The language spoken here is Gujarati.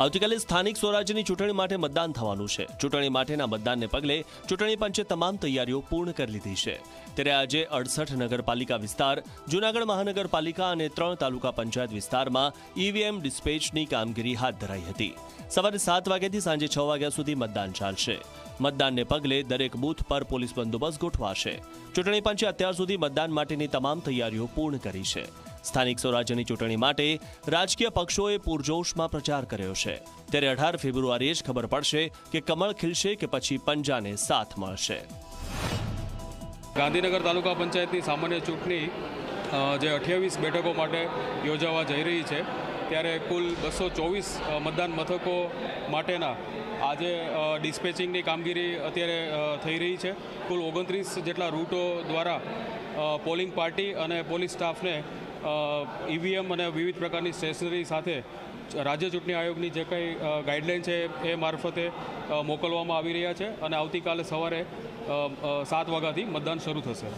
આવતીકાલે સ્થાનિક સ્વરાજ્યની ચૂંટણી માટે મતદાન થવાનું છે. ચૂંટણી માટેના મતદાનને પગલે ચૂંટણી પંચે તમામ તૈયારીઓ પૂર્ણ કરી લીધી છે. ત્યારે આજે અડસઠ નગરપાલિકા વિસ્તાર, જૂનાગઢ મહાનગરપાલિકા અને ત્રણ તાલુકા પંચાયત વિસ્તારમાં ઈવીએમ ડિસ્પેચની કામગીરી હાથ ધરાઈ હતી. સવારે સાત વાગ્યાથી સાંજે છ વાગ્યા સુધી મતદાન ચાલશે. મતદાનને પગલે દરેક બૂથ પર પોલીસ બંદોબસ્ત ગોઠવાશે. ચૂંટણી પંચે અત્યાર સુધી મતદાન માટેની તમામ તૈયારીઓ પૂર્ણ કરી છે. સ્થાનિક સ્વરાજ્યની ચૂંટણી માટે રાજકીય પક્ષોએ પૂરજોશમાં પ્રચાર કર્યો છે. ત્યારે અઢાર ફેબ્રુઆરીએ જ ખબર પડશે કે કમળ ખીલશે કે પછી પંજાને સાથ મળશે. ગાંધીનગર તાલુકા પંચાયતની સામાન્ય ચૂંટણી જે અઠ્યાવીસ બેઠકો માટે યોજાવા જઈ રહી છે. ત્યારે કુલ બસો ચોવીસ મતદાન મથકો માટેના આજે ડિસ્પેચિંગની કામગીરી અત્યારે થઈ રહી છે. કુલ ઓગણત્રીસ જેટલા રૂટો દ્વારા પોલિંગ પાર્ટી અને પોલીસ સ્ટાફને ઈવીએમ અને વિવિધ પ્રકારની સ્ટેશનરી સાથે રાજ્ય ચૂંટણી આયોગની જે કંઈ ગાઈડલાઇન છે એ મારફતે મોકલવામાં આવી રહ્યા છે અને આવતીકાલે સવારે સાત વાગ્યાથી મતદાન શરૂ થશે.